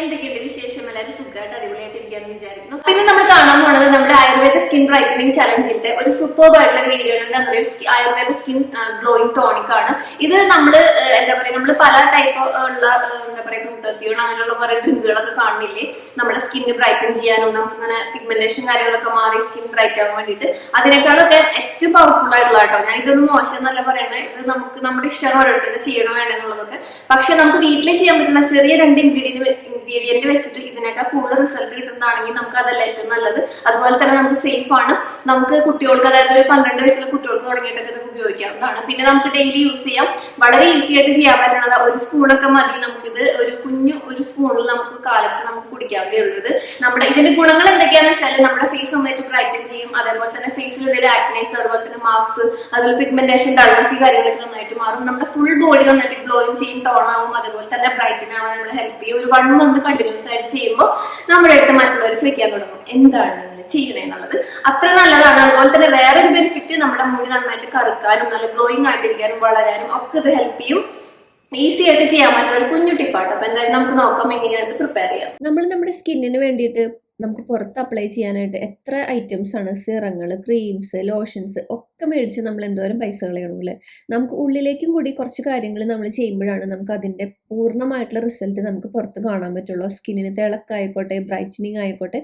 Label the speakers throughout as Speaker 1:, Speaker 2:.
Speaker 1: എന്തൊക്കെയുണ്ട് വിശേഷം? എല്ലാവരും സുഖമായിട്ട് അടിപൊളിയായിട്ടിരിക്കാന്ന് വിചാരിക്കുന്നു. പിന്നെ നമ്മൾ കാണാൻ പോണത് നമ്മുടെ ആയുർവേദ സ്കിൻ ബ്രൈറ്റനിങ് ചലഞ്ചിന്റെ ഒരു സൂപ്പർ ആയിട്ടുള്ള വീഡിയോ ആണ്. എന്താ പറയുക ആയുർവേദ സ്കിൻ ഗ്ലോയിങ് ടോണിക് ആണ്. ഇത് നമ്മൾ എന്താ പറയുക നമ്മൾ പല ടൈപ്പ് ഉള്ള എന്താ പറയുക ഗ്ലൂട്ടോത്തിയോൺ അങ്ങനെയുള്ള കുറെ ഡ്രിങ്കുകളൊക്കെ കാണുന്നില്ലേ? നമ്മുടെ സ്കിന്ന് ബ്രൈറ്റൻ ചെയ്യാനും നമുക്ക് ഇങ്ങനെ പിഗ്മെന്റേഷൻ കാര്യങ്ങളൊക്കെ മാറി സ്കിൻ ബ്രൈറ്റ് ആവാൻ വേണ്ടിയിട്ട്. അതിനേക്കാളൊക്കെ ഏറ്റവും പവർഫുൾ ആയിട്ടുള്ള കേട്ടോ ഞാൻ ഇതൊന്നും മോശം എന്നല്ല പറയണേ. ഇത് നമുക്ക് നമ്മുടെ ഇഷ്ടം ഓരോരുത്തരുടെ ചെയ്യണോ വേണമെന്നുള്ളതൊക്കെ പക്ഷെ നമുക്ക് വീട്ടിൽ ചെയ്യാൻ പറ്റുന്ന ചെറിയ രണ്ട് ഇൻഗ്രീഡിയന്റ് ഇൻഗ്രീഡിയന്റ് വെച്ചിട്ട് ഇതിനേക്കാൾ കൂടുതൽ റിസൾട്ട് കിട്ടുന്നതാണെങ്കിൽ നമുക്ക് അതല്ല ഏറ്റവും നല്ലത്. അതുപോലെ തന്നെ നമുക്ക് സേഫ് ആണ്. നമുക്ക് കുട്ടികൾക്ക് അതായത് ഒരു പന്ത്രണ്ട് വയസ്സുള്ള കുട്ടികൾക്ക് തുടങ്ങിയിട്ടൊക്കെ ഇതൊക്കെ ഉപയോഗിക്കാവുന്നതാണ്. പിന്നെ നമുക്ക് ഡെയിലി യൂസ് ചെയ്യാം. വളരെ ഈസി ആയിട്ട് ചെയ്യാൻ പറ്റുന്നത് ഒരു സ്പൂണൊക്കെ മതി നമുക്കിത്. ഒരു കുഞ്ഞു ഒരു സ്പൂണിൽ നമുക്ക് കാലത്ത് നമുക്ക് കുടിക്കാവുന്നേ ഉള്ളത്. നമ്മുടെ ഇതിന്റെ ഗുണങ്ങൾ എന്തൊക്കെയാന്ന് വെച്ചാൽ നമ്മുടെ ഫേസ് നന്നായിട്ട് ബ്രൈറ്റൻ ചെയ്യും. അതേപോലെ തന്നെ ഫേസിൽ എന്തെങ്കിലും ആക്നൈസ് അതുപോലെ തന്നെ മാർക്സ് അതുപോലെ പിഗ്മെന്റേഷൻ ഡൾനസ് കാര്യങ്ങളൊക്കെ നന്നായിട്ട് മാറും. നമ്മുടെ ഫുൾ ബോഡി നന്നായിട്ട് ഗ്ലോയും ചെയ്യും ടോൺ ആവും. അതുപോലെ തന്നെ ബ്രൈറ്റൻ ആവാൻ നമ്മളെ ഹെൽപ്പ് ചെയ്യും. ഒരു വൺ മന്ത് കണ്ടിന്യൂസ് ആയിട്ട് ചെയ്യുമ്പോൾ നമ്മുടെ അടുത്ത് മറ്റുള്ളവർ ചോദിക്കാൻ തുടങ്ങും എന്താണ് നിങ്ങൾ ചെയ്യണേ എന്നുള്ളത്. അത്ര നല്ലതാണ്. അതുപോലെ തന്നെ വേറൊരു ബെനിഫിറ്റ് നമ്മുടെ മുടി നന്നായിട്ട് കറുക്കാനും നല്ല ഗ്ലോയിങ് ആയിട്ടിരിക്കാനും വളരാനും ഒക്കെ ഇത് ഹെൽപ്പ് ചെയ്യും. ഈസി ആയിട്ട് ചെയ്യാൻ പറ്റുന്ന ഒരു കുഞ്ഞു ടിപ്പാട്ടോ അപ്പൊ എന്തായാലും നമുക്ക് നോക്കാം എങ്ങനെയാണ് പ്രിപ്പയർ ചെയ്യാം.
Speaker 2: നമ്മൾ നമ്മുടെ സ്കിന്നിന് വേണ്ടിയിട്ട് നമുക്ക് പുറത്ത് അപ്ലൈ ചെയ്യാനായിട്ട് എത്ര ഐറ്റംസ് ആണ്? സിറങ്ങൾ ക്രീംസ് ലോഷൻസ് ഒക്കെ മേടിച്ച് നമ്മൾ എന്തോരം പൈസ കളയണമല്ലേ നമുക്ക് ഉള്ളിലേക്കും കൂടി കുറച്ച് കാര്യങ്ങൾ നമ്മൾ ചെയ്യുമ്പോഴാണ് നമുക്ക് അതിന്റെ പൂർണമായിട്ടുള്ള റിസൾട്ട് നമുക്ക് പുറത്ത് കാണാൻ പറ്റുള്ളൂ. സ്കിന്നിന് തിളക്കായിക്കോട്ടെ ബ്രൈറ്റനിങ് ആയിക്കോട്ടെ.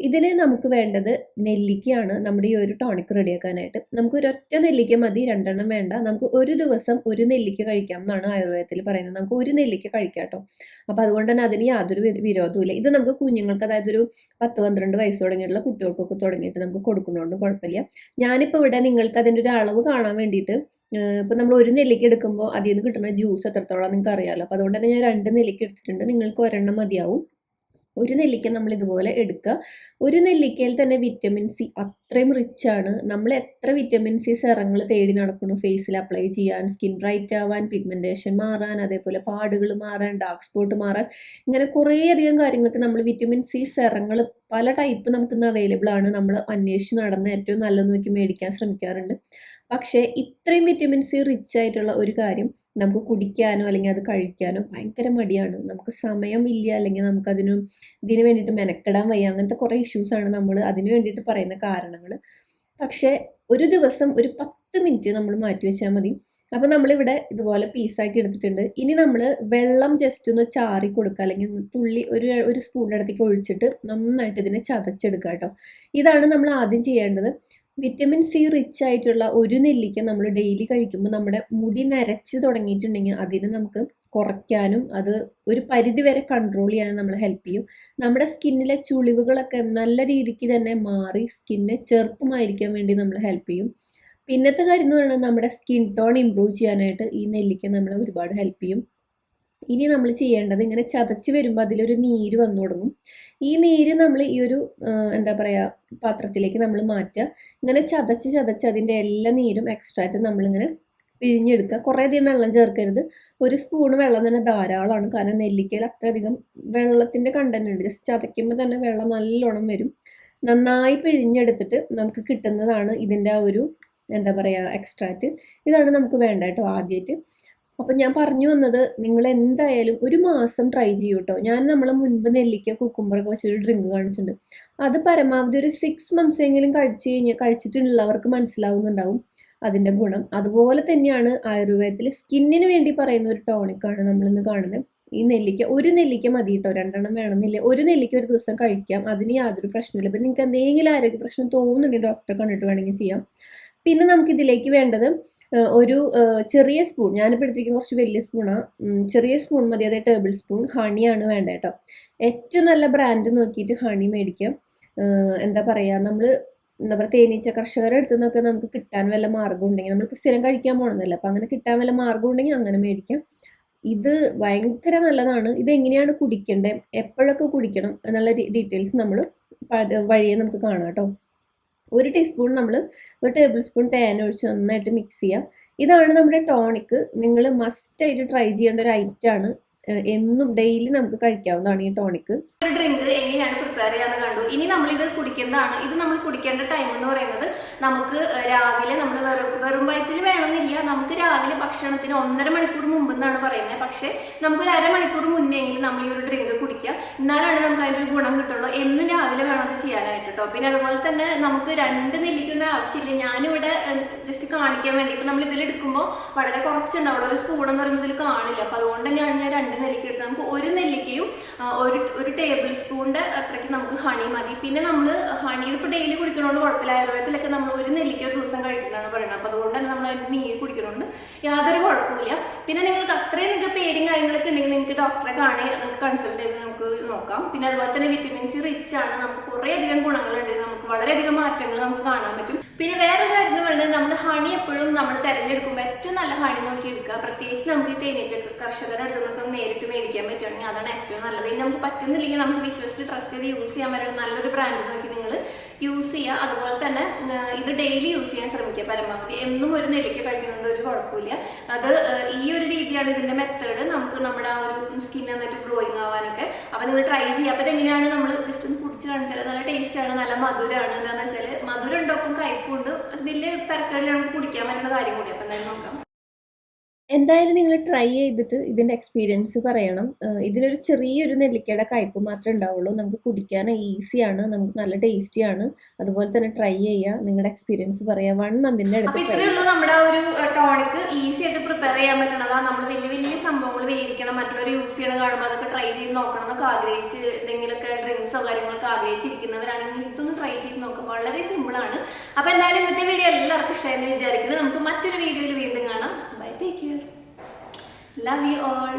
Speaker 2: ഇതിന് നമുക്ക് വേണ്ടത് നെല്ലിക്കയാണ് നമ്മുടെ ഈ ഒരു ടോണിക് റെഡിയാക്കാനായിട്ട്. നമുക്ക് ഒരൊറ്റ നെല്ലിക്ക മതി രണ്ടെണ്ണം വേണ്ട. നമുക്ക് ഒരു ദിവസം ഒരു നെല്ലിക്ക കഴിക്കാം എന്നാണ് ആയുർവേദത്തിൽ പറയുന്നത്. നമുക്ക് ഒരു നെല്ലിക്ക കഴിക്കാം കേട്ടോ. അപ്പോൾ അതുകൊണ്ട് തന്നെ അതിന് യാതൊരു വിരോധവും വിരോധവുമില്ല. ഇത് നമുക്ക് കുഞ്ഞുങ്ങൾക്ക് അതായത് ഒരു പത്ത് പന്ത്രണ്ട് വയസ്സ് തുടങ്ങിയിട്ടുള്ള കുട്ടികൾക്കൊക്കെ തുടങ്ങിയിട്ട് നമുക്ക് കൊടുക്കുന്നതുകൊണ്ട് കുഴപ്പമില്ല. ഞാനിപ്പോൾ ഇവിടെ നിങ്ങൾക്ക് അതിന്റെ ഒരു അളവ് കാണാൻ വേണ്ടിയിട്ട് ഇപ്പം നമ്മൾ ഒരു നെല്ലിക്ക എടുക്കുമ്പോൾ അതിൽ നിന്ന് കിട്ടുന്ന ജ്യൂസ് എത്രത്തോളം നിങ്ങൾക്ക് അറിയാമല്ലോ അപ്പോൾ അതുകൊണ്ട് തന്നെ ഞാൻ രണ്ട് നെല്ലിക്ക എടുത്തിട്ടുണ്ട്. നിങ്ങൾക്ക് ഒരെണ്ണം മതിയാവും. ഒരു നെല്ലിക്ക നമ്മൾ ഇതുപോലെ എടുക്കുക ഒരു നെല്ലിക്കയിൽ തന്നെ വിറ്റമിൻ സി അത്രയും റിച്ച് ആണ്. നമ്മൾ എത്ര വിറ്റമിൻ സി സെറങ്ങൾ തേടി നടക്കുന്നു ഫേസിൽ അപ്ലൈ ചെയ്യാൻ സ്കിൻ ബ്രൈറ്റ് ആവാൻ പിഗ്മെന്റേഷൻ മാറാൻ അതേപോലെ പാടുകൾ മാറാൻ ഡാർക്ക് സ്പോട്ട് മാറാൻ ഇങ്ങനെ കുറേയധികം കാര്യങ്ങൾക്ക് നമ്മൾ വിറ്റമിൻ സി സെറങ്ങൾ പല ടൈപ്പ് നമുക്ക് ഇന്ന് അവൈലബിൾ ആണ്. നമ്മൾ അന്വേഷിച്ച് നടന്ന് ഏറ്റവും നല്ലത് നോക്കി മേടിക്കാൻ ശ്രമിക്കാറുണ്ട്. പക്ഷേ ഇത്രയും വിറ്റമിൻ സി റിച്ച് ആയിട്ടുള്ള ഒരു കാര്യം നമുക്ക് കുടിക്കാനോ അല്ലെങ്കിൽ അത് കഴിക്കാനോ ഭയങ്കര മടിയാണ്. നമുക്ക് സമയം ഇല്ല അല്ലെങ്കിൽ നമുക്കതിന് ഇതിനു വേണ്ടിയിട്ട് മെനക്കെടാൻ വയ്യ. അങ്ങനത്തെ കുറേ ഇഷ്യൂസാണ് നമ്മൾ അതിന് വേണ്ടിയിട്ട് പറയുന്ന കാരണങ്ങൾ. പക്ഷേ ഒരു ദിവസം ഒരു പത്ത് മിനിറ്റ് നമ്മൾ മാറ്റി വെച്ചാൽ മതി. അപ്പം നമ്മളിവിടെ ഇതുപോലെ പീസാക്കി എടുത്തിട്ടുണ്ട്. ഇനി നമ്മൾ വെള്ളം ജസ്റ്റ് ഒന്ന് ചാറി കൊടുക്കുക അല്ലെങ്കിൽ തുള്ളി ഒരു ഒരു സ്പൂണിന്റെ അടുത്തേക്ക് ഒഴിച്ചിട്ട് നന്നായിട്ട് ഇതിനെ ചതച്ചെടുക്കുക കേട്ടോ. ഇതാണ് നമ്മൾ ആദ്യം ചെയ്യേണ്ടത്. വിറ്റമിൻ സി റിച്ച് ആയിട്ടുള്ള ഒരു നെല്ലിക്ക നമ്മൾ ഡെയിലി കഴിക്കുമ്പോൾ നമ്മുടെ മുടി നരച്ച് തുടങ്ങിയിട്ടുണ്ടെങ്കിൽ അതിന് നമുക്ക് കുറയ്ക്കാനും അത് ഒരു പരിധി വരെ കൺട്രോൾ ചെയ്യാനും നമ്മൾ ഹെൽപ്പ് ചെയ്യും. നമ്മുടെ സ്കിന്നിലെ ചുളിവുകളൊക്കെ നല്ല രീതിക്ക് തന്നെ മാറി സ്കിന്ന് ചെറുപ്പമായിരിക്കാൻ വേണ്ടി നമ്മൾ ഹെൽപ്പ് ചെയ്യും. പിന്നത്തെ കാര്യം എന്ന് പറയുന്നത് നമ്മുടെ സ്കിൻ ടോൺ ഇമ്പ്രൂവ് ചെയ്യാനായിട്ട് ഈ നെല്ലിക്ക നമ്മളെ ഒരുപാട് ഹെൽപ്പ് ചെയ്യും. ഇനി നമ്മൾ ചെയ്യേണ്ടത് ഇങ്ങനെ ചതച്ച് വരുമ്പോൾ അതിലൊരു നീര് വന്നു തുടങ്ങും. ഈ നീര് നമ്മൾ ഈ ഒരു എന്താ പറയുക പാത്രത്തിലേക്ക് നമ്മൾ മാറ്റുക. ഇങ്ങനെ ചതച്ച് ചതച്ച് അതിന്റെ എല്ലാ നീരും എക്സ്ട്രാ ആയിട്ട് നമ്മളിങ്ങനെ പിഴിഞ്ഞെടുക്കുക. കുറേ അധികം വെള്ളം ചേർക്കരുത്. ഒരു സ്പൂണ് വെള്ളം തന്നെ ധാരാളമാണ്. കാരണം നെല്ലിക്കയിൽ അത്രയധികം വെള്ളത്തിന്റെ കണ്ടന്റ് ഉണ്ട്. ജസ്റ്റ് ചതയ്ക്കുമ്പോൾ തന്നെ വെള്ളം നല്ലോണം വരും. നന്നായി പിഴിഞ്ഞെടുത്തിട്ട് നമുക്ക് കിട്ടുന്നതാണ് ഇതിന്റെ ആ ഒരു എന്താ പറയുക എക്സ്ട്രാക്റ്റ് ഇതാണ് നമുക്ക് വേണ്ട കേട്ടോ ആദ്യമായിട്ട് അപ്പം ഞാൻ പറഞ്ഞു വന്നത് നിങ്ങൾ എന്തായാലും ഒരു മാസം ട്രൈ ചെയ്യൂ കേട്ടോ ഞാൻ നമ്മൾ മുൻപ് നെല്ലിക്ക കുക്കുമ്പറൊക്കെ വെച്ചൊരു ഡ്രിങ്ക് കാണിച്ചിട്ടുണ്ട്. അത് പരമാവധി ഒരു സിക്സ് മന്ത്സ് എങ്കിലും കഴിച്ച് കഴിഞ്ഞാൽ കഴിച്ചിട്ടുള്ളവർക്ക് മനസ്സിലാവുന്നുണ്ടാവും അതിന്റെ ഗുണം. അതുപോലെ തന്നെയാണ് ആയുർവേദത്തിൽ സ്കിന്നിന് വേണ്ടി പറയുന്ന ഒരു ടോണിക്കാണ് നമ്മളിന്ന് കാണുന്നത്. ഈ നെല്ലിക്ക ഒരു നെല്ലിക്ക മതി കേട്ടോ രണ്ടെണ്ണം വേണമെന്നില്ല? ഒരു നെല്ലിക്ക ഒരു ദിവസം കഴിക്കാം. അതിന് യാതൊരു പ്രശ്നമില്ല ഇപ്പം നിങ്ങൾക്ക് എന്തെങ്കിലും ആരോഗ്യ പ്രശ്നം തോന്നുന്നുണ്ടെങ്കിൽ ഡോക്ടറെ കണ്ടിട്ട് വേണമെങ്കിൽ ചെയ്യാം. പിന്നെ നമുക്ക് ഇതിലേക്ക് വേണ്ടത് ഒരു ചെറിയ സ്പൂൺ ഞാനിപ്പോൾ എടുത്തിരിക്കുന്ന കുറച്ച് വലിയ സ്പൂണാണ് ചെറിയ സ്പൂൺ മതി അതായത് ടേബിൾ സ്പൂൺ ഹണിയാണ് വേണ്ടത് കേട്ടോ ഏറ്റവും നല്ല ബ്രാൻഡ് നോക്കിയിട്ട് ഹണി മേടിക്കാം. എന്താ പറയുക നമ്മൾ എന്താ പറയുക തേനീച്ച കർഷകരുടെ അടുത്ത് നിന്നൊക്കെ നമുക്ക് കിട്ടാൻ വല്ല മാർഗം ഉണ്ടെങ്കിൽ നമ്മളിപ്പോൾ സ്ഥിരം കഴിക്കാൻ പോകണമെന്നല്ല അപ്പോൾ അങ്ങനെ കിട്ടാൻ വല്ല മാർഗം ഉണ്ടെങ്കിൽ അങ്ങനെ മേടിക്കാം. ഇത് ഭയങ്കര നല്ലതാണ്. ഇത് എങ്ങനെയാണ് കുടിക്കേണ്ടത് എപ്പോഴൊക്കെ കുടിക്കണം എന്നുള്ള ഡീറ്റെയിൽസ് നമ്മൾ വഴിയെ നമുക്ക് കാണാം കേട്ടോ ഒരു ടീസ്പൂൺ നമ്മൾ ഒരു ടേബിൾ സ്പൂൺ തേൻ ഒഴിച്ച് നന്നായിട്ട് മിക്സ് ചെയ്യാം. ഇതാണ് നമ്മുടെ ടോണിക്ക് നിങ്ങൾ മസ്റ്റായിട്ട് ട്രൈ ചെയ്യേണ്ട ഒരു ഐറ്റമാണ് എന്നും ഡെയിലി നമുക്ക് കഴിക്കാവുന്നതാണ് ഈ ടോണിക്
Speaker 1: ഒരു ഡ്രിങ്ക് എങ്ങനെയാണ് പ്രിപ്പയർ ചെയ്യാന്ന് കണ്ടു. ഇനി നമ്മൾ ഇത് കുടിക്കുന്നതാണ്. ഇത് നമ്മൾ കുടിക്കേണ്ട ടൈം എന്ന് പറയുന്നത് നമുക്ക് രാവിലെ നമ്മൾ വെറും വെറും വയറ്റിൽ വേണമെന്നില്ല. നമുക്ക് രാവിലെ ഭക്ഷണത്തിന് ഒന്നര മണിക്കൂർ മുമ്പ് എന്നാണ് പറയുന്നത്. പക്ഷേ നമുക്ക് ഒരു അരമണിക്കൂർ മുന്നെങ്കിലും നമ്മൾ ഈ ഒരു ഡ്രിങ്ക് കുടിക്കുക.
Speaker 2: എന്നാലാണ് നമുക്ക് അതിന്റെ ഒരു ഗുണം കിട്ടുള്ളൂ. എന്നും രാവിലെ വേണം അത് ചെയ്യാനായിട്ട് കേട്ടോ പിന്നെ അതുപോലെ തന്നെ നമുക്ക് രണ്ട് നെല്ലിക്കൊന്നും ആവശ്യമില്ല. ഞാനിവിടെ ജസ്റ്റ് കാണിക്കാൻ വേണ്ടി. ഇപ്പം നമ്മൾ ഇതിലെടുക്കുമ്പോൾ വളരെ കുറച്ചുണ്ടാവുള്ളൂ ഒരു സ്പൂൺ എന്ന് പറയുമ്പോൾ ഇതിൽ കാണില്ല. അപ്പോൾ അതുകൊണ്ട് തന്നെയാണ് ഞാൻ രണ്ട് നെല്ലിക്ക എടുത്ത് നമുക്ക് ഒരു നെല്ലിക്കയും ഒരു ഒരു ടേബിൾ സ്പൂണിന്റെ അത്രയ്ക്ക് നമുക്ക് ഹണി മതി. പിന്നെ നമ്മൾ ഹണി ഇപ്പോൾ ഡെയിലി കുടിക്കണോണ്ട് കുഴപ്പമില്ല. ആയുർവേദത്തിലൊക്കെ നമ്മൾ ഒരു നെല്ലിക്ക ഒരു ദിവസം കഴിക്കുന്നതാണ് പറയുന്നത് അപ്പം അതുകൊണ്ട് തന്നെ നമ്മൾ അതിന്റെ നീര് കുടിക്കണോണ്ട് യാതൊരു കുഴപ്പമില്ല പിന്നെ നിങ്ങൾക്ക് അത്രയും നിങ്ങൾക്ക് പേടിയും കാര്യങ്ങളൊക്കെ ഉണ്ടെങ്കിൽ നിങ്ങൾക്ക് ഡോക്ടറെ കാണി നിങ്ങൾക്ക് കൺസൾട്ട് ചെയ്ത് നമുക്ക് നോക്കാം. പിന്നെ അതുപോലെ തന്നെ വിറ്റമിൻ സി റിച്ച് ആണ്. നമുക്ക് കുറേയധികം ഗുണങ്ങളുണ്ട്. നമുക്ക് വളരെയധികം മാറ്റങ്ങൾ നമുക്ക് കാണാൻ പറ്റും. പിന്നെ വേറെ കാര്യം പറഞ്ഞാൽ നമ്മൾ ഹണി എപ്പോഴും നമ്മൾ തിരഞ്ഞെടുക്കുമ്പോൾ ഏറ്റവും നല്ല ഹണി നോക്കി എടുക്കുക. പ്രത്യേകിച്ച് നമുക്ക് ഈ തേനീച്ച കർഷകരുടെ അടുത്ത് നിന്നൊക്കെ നേരിട്ട് മേടിക്കാൻ പറ്റുകയാണെങ്കിൽ അതാണ് ഏറ്റവും നല്ലത്. ഇനി നമുക്ക് പറ്റുന്നില്ലെങ്കിൽ നമുക്ക് വിശ്വസിച്ച് ട്രസ്റ്റ് ചെയ്ത് യൂസ് ചെയ്യാൻ പറ്റുന്ന നല്ലൊരു ബ്രാൻഡ് നോക്കി നിങ്ങൾ യൂസ് ചെയ്യുക. അതുപോലെ തന്നെ ഇത് ഡെയിലി യൂസ് ചെയ്യാൻ ശ്രമിക്കുക. പരമാവധി എന്നും ഒരു നെല്ലിക്ക കഴിക്കുന്നുണ്ട് ഒരു കുഴപ്പമില്ല. അത് ഈ ഒരു രീതിയാണ് ഇതിന്റെ മെത്തേഡ് നമുക്ക് നമ്മുടെ ആ ഒരു സ്കിൻ എന്നിട്ട് ഗ്ലോയിങ് ആവാനൊക്കെ. അപ്പൊ നിങ്ങൾ ട്രൈ ചെയ്യുക. അപ്പൊ എങ്ങനെയാണ് നമ്മൾ ജസ്റ്റ് കുടിച്ച് കാണിച്ചാൽ നല്ല ടേസ്റ്റ് ആണ് നല്ല മധുരമാണ് എന്താണെന്ന് വെച്ചാൽ മധുരം ഉണ്ടോ ഒപ്പം കയ്പുണ്ട് വലിയ തരക്കടിലാണ് കുടിക്കാൻ പറ്റുന്ന കാര്യം കൂടി. അപ്പൊ എന്തായാലും നോക്കാം.
Speaker 1: എന്തായാലും നിങ്ങൾ ട്രൈ ചെയ്തിട്ട് ഇതിന്റെ എക്സ്പീരിയൻസ് പറയണം. ഇതിനൊരു ചെറിയൊരു നെല്ലിക്കയുടെ കയ്പ് മാത്രമേ ഉണ്ടാവുള്ളൂ. നമുക്ക് കുടിക്കാൻ ഈസിയാണ് നമുക്ക് നല്ല ടേസ്റ്റിയാണ് അതുപോലെ തന്നെ ട്രൈ ചെയ്യുക നിങ്ങളുടെ എക്സ്പീരിയൻസ് പറയാം. വൺ മന്തിന്റെ
Speaker 2: അപ്പൊ
Speaker 1: അടുത്ത്
Speaker 2: ഇത്രയേ ഉള്ളൂ. നമ്മുടെ ഒരു ടോണിക് ഈസി ആയിട്ട് പ്രിപ്പയർ ചെയ്യാൻ പറ്റണതാ. നമ്മൾ വലിയ വലിയ സംഭവങ്ങൾ മേടിക്കണം മറ്റുള്ളവർ യൂസ് ചെയ്യണം കാണുമ്പോൾ അതൊക്കെ ട്രൈ ചെയ്ത് നോക്കണം എന്നൊക്കെ ആഗ്രഹിച്ച് എന്തെങ്കിലുമൊക്കെ ഡ്രിങ്ക്സോ കാര്യങ്ങളൊക്കെ ആഗ്രഹിച്ചിരിക്കുന്നവരാണെങ്കിൽ ഇതൊന്ന് ട്രൈ ചെയ്ത് നോക്കാം. വളരെ സിമ്പിൾ ആണ്. അപ്പൊ എന്തായാലും ഇന്നത്തെ വീഡിയോ എല്ലാവർക്കും ഇഷ്ടമായെന്ന് വിചാരിക്കുന്നത് നമുക്ക് മറ്റൊരു വീഡിയോയിൽ വീണ്ടും കാണാം. Love you all.